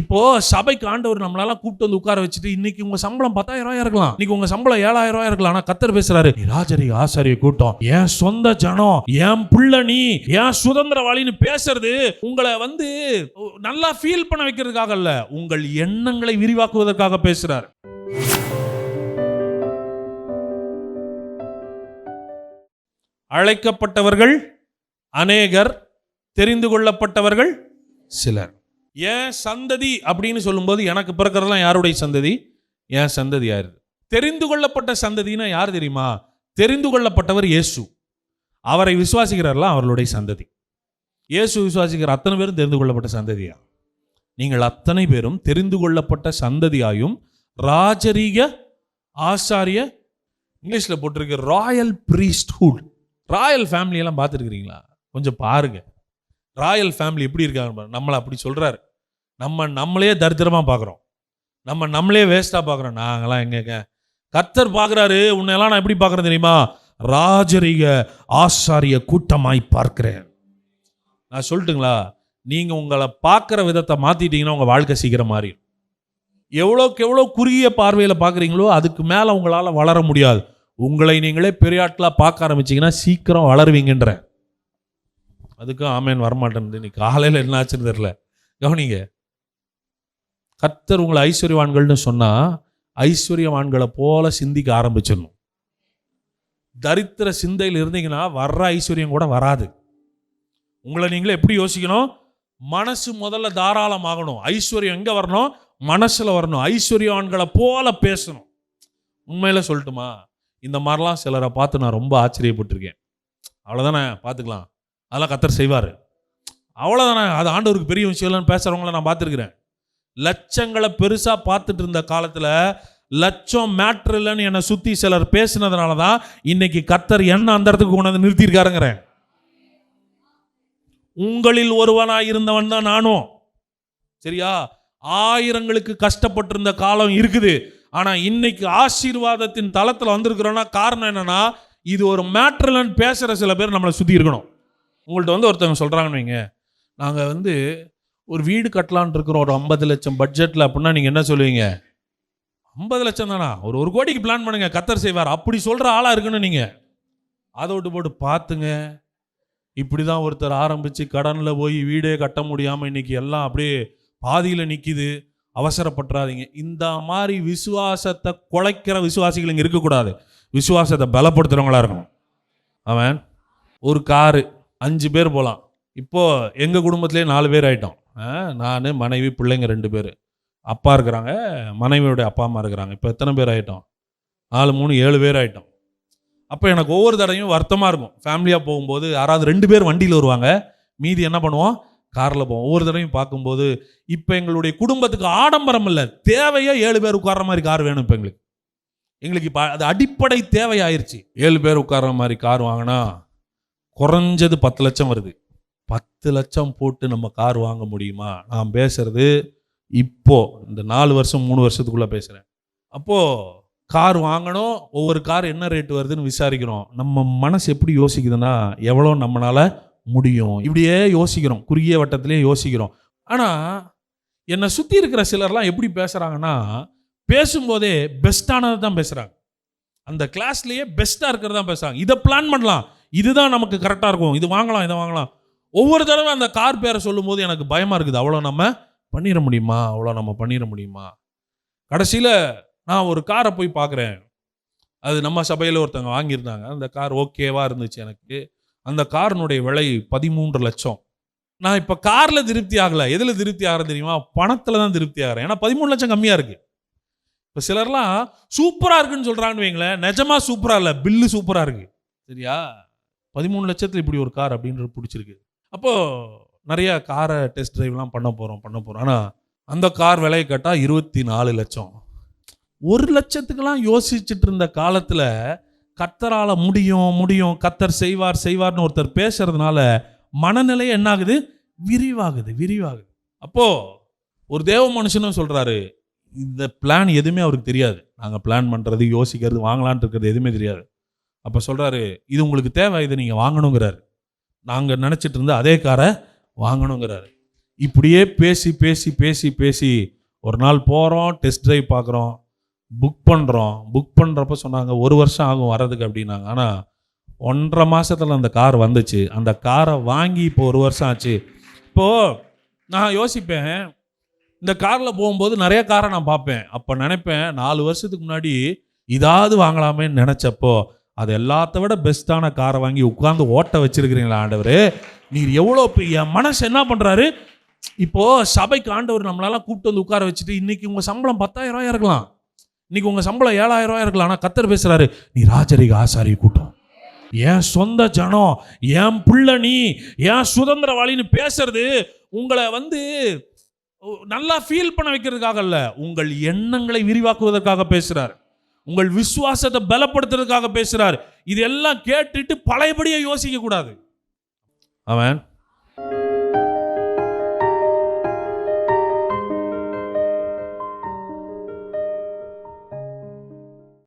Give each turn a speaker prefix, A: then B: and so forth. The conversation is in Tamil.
A: இப்போ சபைக்கு ஆண்டவர் நம்மளால கூப்பிட்டு வந்து உட்கார வச்சுட்டு இன்னைக்கு உங்க சம்பளம் பத்தாயிரம் ரூபாயா இருக்கலாம். இன்னைக்கு உங்க சம்பளம் ஏழாயிரம் ரூபாய் இருக்கலாம். ஆனா கத்தர் பேசுறாரு ராஜரி ஆசாரிய கூட்டம் என் சொந்த ஜனம் என் புள்ள நீ என் சுதந்திரவாளின்னு பேசுறது உங்களை வந்து நல்லா ஃபீல் பண்ண வைக்கிறதுக்காக அல்ல உங்கள் எண்ணங்களை விரிவாக்குவதற்காக பேசுறாரு. அழைக்கப்பட்டவர்கள் அநேகர் தெரிந்து கொள்ளப்பட்டவர்கள் சிலர். என் சந்ததி அப்படின்னு சொல்லும்போது எனக்கு பிறக்கிறதெல்லாம் யாருடைய சந்ததி? என் சந்ததி யார்? தெரிந்து கொள்ளப்பட்ட சந்ததினா யார் தெரியுமா? தெரிந்து கொள்ளப்பட்டவர் இயேசு. அவரை விசுவாசிக்கிறாரெல்லாம் அவர்களுடைய சந்ததி. இயேசு விசுவாசிக்கிற அத்தனை பேரும் தெரிந்து கொள்ளப்பட்ட சந்ததியா? நீங்கள் அத்தனை பேரும் தெரிந்து கொள்ளப்பட்ட சந்ததியாயும் ராஜரீக ஆசாரிய இங்கிலீஷில் போட்டிருக்கு ராயல் ப்ரீஸ்ட்ஹுட். ராயல் ஃபேமிலியெல்லாம் பார்த்துருக்குறீங்களா? கொஞ்சம் பாருங்கள் ராயல் ஃபேமிலி எப்படி இருக்காங்க நம்மளை அப்படி சொல்கிறாரு நம்ம நம்மளே தரித்திரமாக பார்க்குறோம். நம்ம நம்மளே வேஸ்ட்டாக பார்க்குறோம். நாங்களாம் எங்கேங்க கர்த்தர் பார்க்குறாரு. உன்னையெல்லாம் நான் எப்படி பார்க்குறேன் தெரியுமா? ராஜரீக ஆசாரிய கூட்டமாய் பார்க்கிறேன். நான் சொல்லட்டுங்களா? நீங்கள் உங்களை பார்க்குற விதத்தை மாற்றிட்டீங்கன்னா உங்கள் வாழ்க்கை சீக்கிரம் மாறிடும். எவ்வளோக்கு எவ்வளோ குறுகிய பார்வையில் பார்க்குறீங்களோ அதுக்கு மேலே உங்களால் வளர முடியாது. உங்களை நீங்களே பெரிய பார்க்க ஆரம்பிச்சிங்கன்னா சீக்கிரம் வளருவீங்கன்ற அதுக்கும் ஆமேன் வரமாட்டேன் இன்னைக்கு காலையில் என்ன ஆச்சுன்னு தெரில கவனிங்க. கர்த்தர் உங்களை ஐஸ்வர்யவான்கள்னு சொன்னால் ஐஸ்வர்யவான்களை போல சிந்திக்க ஆரம்பிச்சிடணும். தரித்திர சிந்தையில் இருந்தீங்கன்னா வர்ற ஐஸ்வர்யம் கூட வராது. உங்களை நீங்களே எப்படி யோசிக்கணும்? மனசு முதல்ல தாராளமாகணும் ஐஸ்வர்யம் எங்கே வரணும்? மனசில் வரணும். ஐஸ்வர்யவான்களை போல பேசணும். உண்மையில் சொல்லட்டுமா? இந்த மாதிரிலாம் சிலரை பார்த்து நான் ரொம்ப ஆச்சரியப்பட்டிருக்கேன். அவ்வளோதானே பார்த்துக்கலாம். அதெல்லாம் கத்தர் செய்வார். அவ்வளோதானே அது ஆண்டவருக்கு பெரிய விஷயம் இல்லைன்னு பேசுகிறவங்கள நான் பார்த்துருக்குறேன். லட்சங்களை பெருசாக பார்த்துட்டு இருந்த காலத்தில் லட்சம் மேட்ரு இல்லைன்னு என்னை சுற்றி சிலர் பேசினதுனால தான் இன்னைக்கு கத்தர் என்ன அந்த இடத்துக்கு கொண்டு வந்து நிறுத்தியிருக்காருங்கிறேன். உங்களில் ஒருவனாக இருந்தவன் தான் நானும். சரியா? ஆயிரங்களுக்கு கஷ்டப்பட்டிருந்த காலம் இருக்குது. ஆனால் இன்னைக்கு ஆசீர்வாதத்தின் தளத்தில் வந்திருக்கிறோன்னா காரணம் என்னன்னா இது ஒரு மேட்ரலன்னு பேசுகிற சில பேர் நம்மளை சுற்றி இருக்கணும். உங்கள்கிட்ட வந்து ஒருத்தவங்க சொல்கிறாங்கன்னு வைங்க. நாங்கள் வந்து ஒரு வீடு கட்டலான் இருக்கிறோம். ஒரு ஐம்பது லட்சம் பட்ஜெட்டில் அப்படின்னா நீங்கள் என்ன சொல்லுவீங்க? ஐம்பது லட்சம் தானா? ஒரு ஒரு கோடிக்கு பிளான் பண்ணுங்க. கத்தர் செய்வார். அப்படி சொல்கிற ஆளாக இருக்குன்னு நீங்கள் அதை விட்டு போட்டு பார்த்துங்க. இப்படி தான் ஒருத்தர் ஆரம்பித்து கடனில் போய் வீடே கட்ட முடியாமல் இன்னைக்கு எல்லாம் அப்படியே பாதியில் நிற்கிது அவசரப்பட்டுறாதீங்க. இந்த மாதிரி விசுவாசத்தை குலைக்கிற விசுவாசிகள் இங்கே இருக்கக்கூடாது. விசுவாசத்தை பலப்படுத்துகிறவங்களா இருக்கணும். அவன் ஒரு காரு. அஞ்சு பேர் போகலாம் இப்போது எங்கள் குடும்பத்திலே நாலு பேர் ஆகிட்டோம் நான் மனைவி பிள்ளைங்க ரெண்டு பேர். அப்பா இருக்கிறாங்க மனைவியோடைய அப்பா அம்மா இருக்கிறாங்க. இப்போ எத்தனை பேர் ஆகிட்டோம் நாலு மூணு ஏழு பேர் ஆகிட்டோம் அப்போ எனக்கு ஒவ்வொரு தடையும் வருத்தமாக இருக்கும். ஃபேமிலியாக போகும்போது யாராவது ரெண்டு பேர் வண்டியில் வருவாங்க. மீதி என்ன பண்ணுவோம்? காரில் போவோம். ஒவ்வொரு தடவையும் பார்க்கும்போது இப்போ எங்களுடைய குடும்பத்துக்கு ஆடம்பரம் இல்லை. தேவையாக ஏழு பேர் உட்கார்ற மாதிரி கார் வேணும் இப்போ எங்களுக்கு. எங்களுக்கு இப்போ அது அடிப்படை தேவையாயிருச்சு. ஏழு பேர் உட்கார்ற மாதிரி கார் வாங்கினா குறைஞ்சது பத்து லட்சம் வருது. பத்து லட்சம் போட்டு நம்ம கார் வாங்க முடியுமா? நான் பேசுறது இப்போ இந்த நாலு வருஷம் மூணு வருஷத்துக்குள்ளே பேசுகிறேன் அப்போது கார் வாங்கணும் ஒவ்வொரு கார் என்ன ரேட் வருதுன்னு விசாரிக்கிறோம். நம்ம மனசு எப்படி யோசிக்குதுன்னா எவ்வளோ நம்மளால முடியும். இப்படியே யோசிக்கிறோம். குறுகிய வட்டத்திலே யோசிக்கிறோம். ஆனால் என்னை சுற்றி இருக்கிற சிலர்லாம் எப்படி பேசுகிறாங்கன்னா பேசும்போதே பெஸ்ட்டானதை தான் பேசுகிறாங்க அந்த கிளாஸ்லேயே பெஸ்ட்டாக இருக்கிறது தான் பேசுகிறாங்க இதை பிளான் பண்ணலாம். இதுதான் நமக்கு கரெக்டாக இருக்கும். இது வாங்கலாம் இதை வாங்கலாம். ஒவ்வொரு தடவை அந்த கார் பேரை சொல்லும்போது எனக்கு பயமாக இருக்குது. அவ்வளோ நம்ம பண்ணிட முடியுமா? அவ்வளோ நம்ம பண்ணிட முடியுமா? கடைசியில் நான் ஒரு காரை போய் பார்க்குறேன். அது நம்ம சபையில் ஒருத்தவங்க வாங்கியிருந்தாங்க. அந்த கார் ஓகேவாக இருந்துச்சு எனக்கு. அந்த காரினுடைய விலை பதிமூன்று லட்சம். நான் இப்போ காரில் திருப்தி ஆகலை. எதில் திருப்தி ஆகிறேன் தெரியுமா? பணத்தில் தான் திருப்தி ஆகிறேன். ஏன்னா பதிமூணு லட்சம் கம்மியாக இருக்குது இப்போ சிலர்லாம் சூப்பராக இருக்குன்னு சொல்கிறாங்கன்னு வைங்களேன். நிஜமா சூப்பராக இல்லை. பில்லு சூப்பராக இருக்குது சரியா? பதிமூணு லட்சத்தில் இப்படி ஒரு கார் அப்படின்றது பிடிச்சிருக்கு. அப்போது நிறைய காரை டெஸ்ட் ட்ரைவ்லாம் பண்ண போகிறோம் பண்ண போகிறோம் ஆனால் அந்த கார் விலையை கேட்டால் இருபத்தி நாலு லட்சம். ஒரு லட்சத்துக்கெல்லாம் யோசிச்சுட்டு இருந்த காலத்தில் கத்தரால் முடியும் முடியும். கத்தர் செய்வார் செய்வார்னு ஒருத்தர் பேசுறதுனால மனநிலை என்ன ஆகுது விரிவாகுது விரிவாகுது. அப்போ ஒரு தேவ மனுஷனும் சொல்கிறாரு இந்த பிளான் எதுவுமே அவருக்கு தெரியாது. நாங்கள் பிளான் பண்ணுறது யோசிக்கிறது வாங்கலான் இருக்கிறது எதுவுமே தெரியாது. அப்போ சொல்கிறாரு இது உங்களுக்கு தேவை இதை நீங்கள் வாங்கணுங்கிறாரு. நாங்கள் நினச்சிட்டு இருந்த அதே காரை வாங்கணுங்கிறாரு. இப்படியே பேசி பேசி பேசி பேசி ஒரு நாள் போகிறோம் டெஸ்ட் ட்ரைவ் பார்க்குறோம் புக் பண்ணுறோம் புக் பண்ணுறப்ப சொன்னாங்க ஒரு வருஷம் ஆகும் வர்றதுக்கு அப்படின்னாங்க. ஆனால் ஒன்றரை மாதத்தில் அந்த கார் வந்துச்சு. அந்த காரை வாங்கி இப்போ ஒரு வருஷம் ஆச்சு. இப்போது நான் யோசிப்பேன் இந்த காரில் போகும்போது நிறைய காரை நான் பார்ப்பேன். அப்போ நினைப்பேன் நாலு வருஷத்துக்கு முன்னாடி இதாவது வாங்கலாமேன்னு நினச்சப்போ அது எல்லாத்த விட பெஸ்ட்டான காரை வாங்கி உட்காந்து ஓட்ட வச்சிருக்கிறீங்களா ஆண்டவர்? நீர் எவ்வளோ என் மனசு என்ன பண்ணுறாரு இப்போது சபைக்கு ஆண்டவர் நம்மளெல்லாம் கூப்பிட்டு வந்து உட்கார வச்சுட்டு இன்றைக்கி உங்கள் சம்பளம் பத்தாயிரம் ரூபாய் இருக்கலாம். இன்றைக்கி உங்கள் சம்பளம் ஏழாயிரம் ரூபாயா இருக்கலாம். ஆனால் கத்தர் பேசுகிறாரு நீ ராஜரிக ஆசாரி கூட்டம் என் சொந்த ஜனம் என் புள்ள நீ என் சுதந்திரவாளின்னு பேசுறது உங்களை வந்து நல்லா ஃபீல் பண்ண வைக்கிறதுக்காக இல்லை உங்கள் எண்ணங்களை விரிவாக்குவதற்காக பேசுகிறார் உங்கள் விசுவாசத்தை பலப்படுத்துறதுக்காக பேசுகிறார் இதெல்லாம் கேட்டுட்டு பழையபடியே யோசிக்க கூடாது அவன்